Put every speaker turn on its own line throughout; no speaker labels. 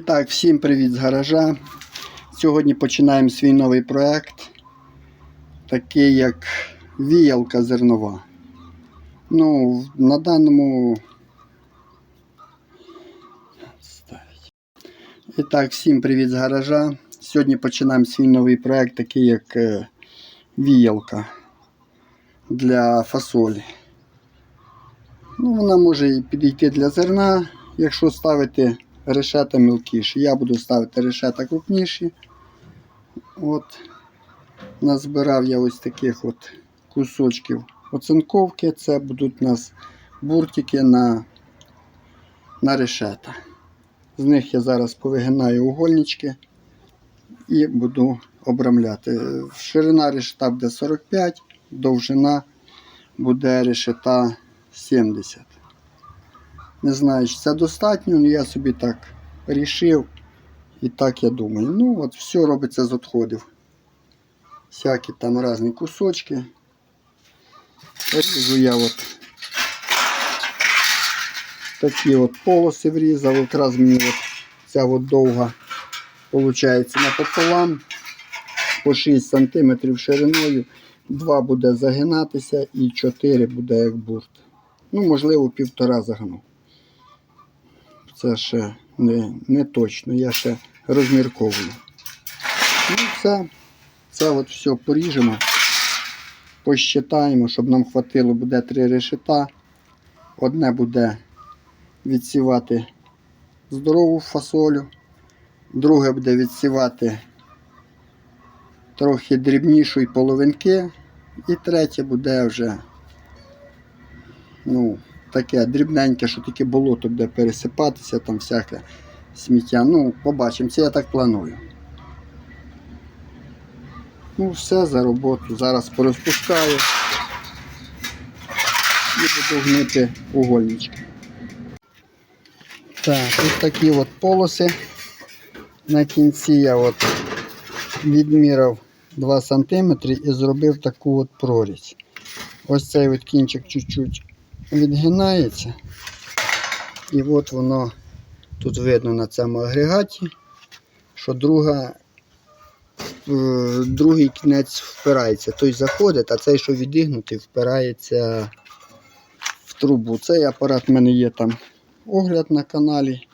І так, всім привіт з гаража. Сьогодні починаємо свій новий проект, такий як віялка зернова. Ну, на даному. І так, всім привіт з гаража. Сьогодні починаємо свій новий проект, такий як е, віялка для фасолі. Ну, вона може підійти для зерна, якщо ставити решета мілкіші. Я буду ставити решета крупніші. От. Назбирав я ось таких от кусочків оцинковки. Це будуть у нас буртики на, на решета. З них я зараз повигинаю угольнички і буду обрамляти. Ширина решета буде 45, довжина буде решета 70. Не знаю, чи це достатньо, але я собі так рішив. І так я думаю. Ну, от все робиться з відходів. Всякі там різні кусочки. Ріжу я от такі от полоси врізав. Якраз мені от ця от довга виходить напополам по 6 см шириною. Два буде загинатися і 4 буде як бурт. Ну, можливо, півтора загну. Це ще не, не точно, я ще розмірковую. Ну, все. Це от все поріжемо, посчитаємо, щоб нам хватило, буде три решета. Одне буде відсівати здорову фасолю, друге буде відсівати трохи дрібнішої половинки, і третє буде вже ну, таке дрібненьке, що таке болото буде пересипатися, там всяке сміття. Ну, побачимо, це я так планую. Ну, все за роботу. Зараз порозпускаю і буду гнити угольнички. Так, ось такі от полоси. На кінці я от відміряв 2 см і зробив таку от прорізь. Ось цей от кінчик чуть-чуть відгинається. І от воно тут видно на цьому агрегаті, що друга, е, другий кінець впирається. Той заходить, а цей, що відігнутий, впирається в трубу. Цей апарат в мене є там огляд на каналі.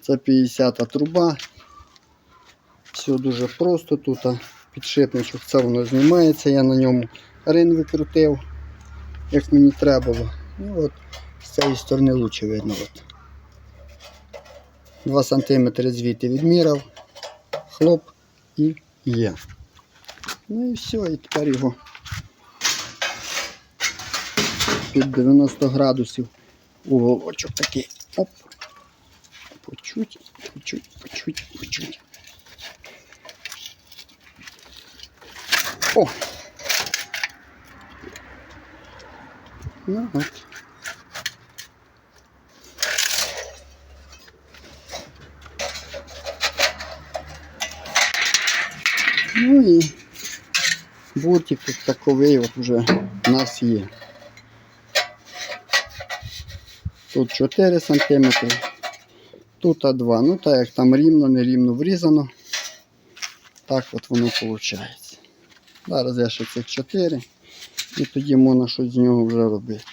Це 50-та труба. Все дуже просто тут. Підшипничок, це воно знімається, я на ньому рин викрутив як мені треба було. Ну, от, з цієї сторони лучше видно. От. 2 см звідти відміряв, хлоп і є. Ну і все, і тепер його під 90 градусів уголочок такий. Оп. По чуть, по чуть, по чуть, по чуть. О! Ну от. Ну і бутик тут таковий от вже у нас є. Тут 4 см, тут 2 Ну так як там рівно, не рівно врізано, так от воно виходить. Зараз я ще цих 4 і тоді можна щось з нього вже робити.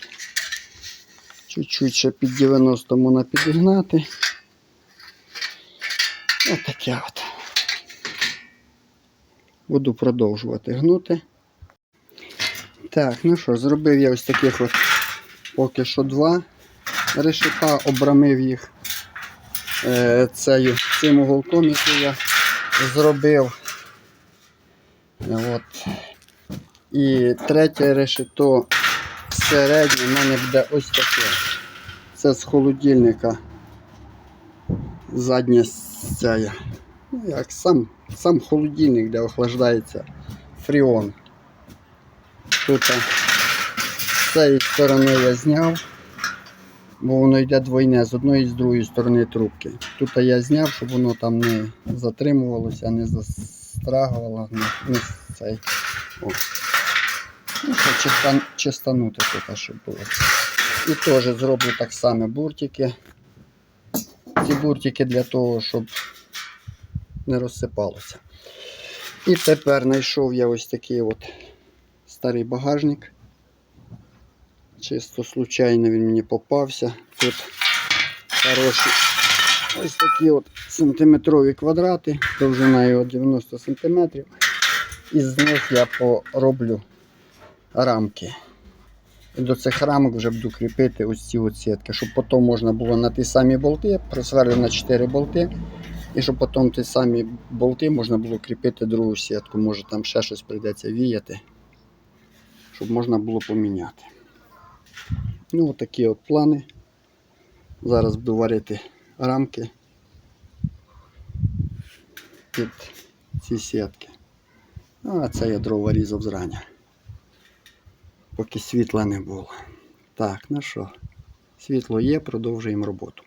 Чуть-чуть ще під 90 можна підігнати. Ось таке от. Буду продовжувати гнути. Так, ну що, зробив я ось таких от поки що два решета, обрамив їх е, цею, цим уголком, який я зробив. От. І третє решето середнє в мене буде ось таке. Це з холодильника. Задня ця. Ну, як сам, сам холодильник, де охлаждається фріон. Тут з цієї сторони я зняв, бо воно йде двойне з одної і з другої сторони трубки. Тут я зняв, щоб воно там не затримувалося, не застрагувало. Не, не цей. О. Ну, чистан, чистанути тут, щоб було. І теж зроблю так само буртики. ці буртики для того, щоб не розсипалося. І тепер знайшов я ось такий от старий багажник. Чисто случайно він мені попався. Тут хороші ось такі от сантиметрові квадрати, довжина його 90 сантиметрів. З них я пороблю рамки. І до цих рамок вже буду кріпити ось ці от сітки, щоб потім можна було на ті самі болти, просверлю на 4 болти, і щоб потім ті самі болти можна було кріпити другу сітку. Може там ще щось прийдеться віяти, щоб можна було поміняти. Ну, такі от плани. Зараз буду варити рамки під ці сітки. Ну, а це я дрова різав зрання. Поки світла не було. Так, ну що, світло є, продовжуємо роботу.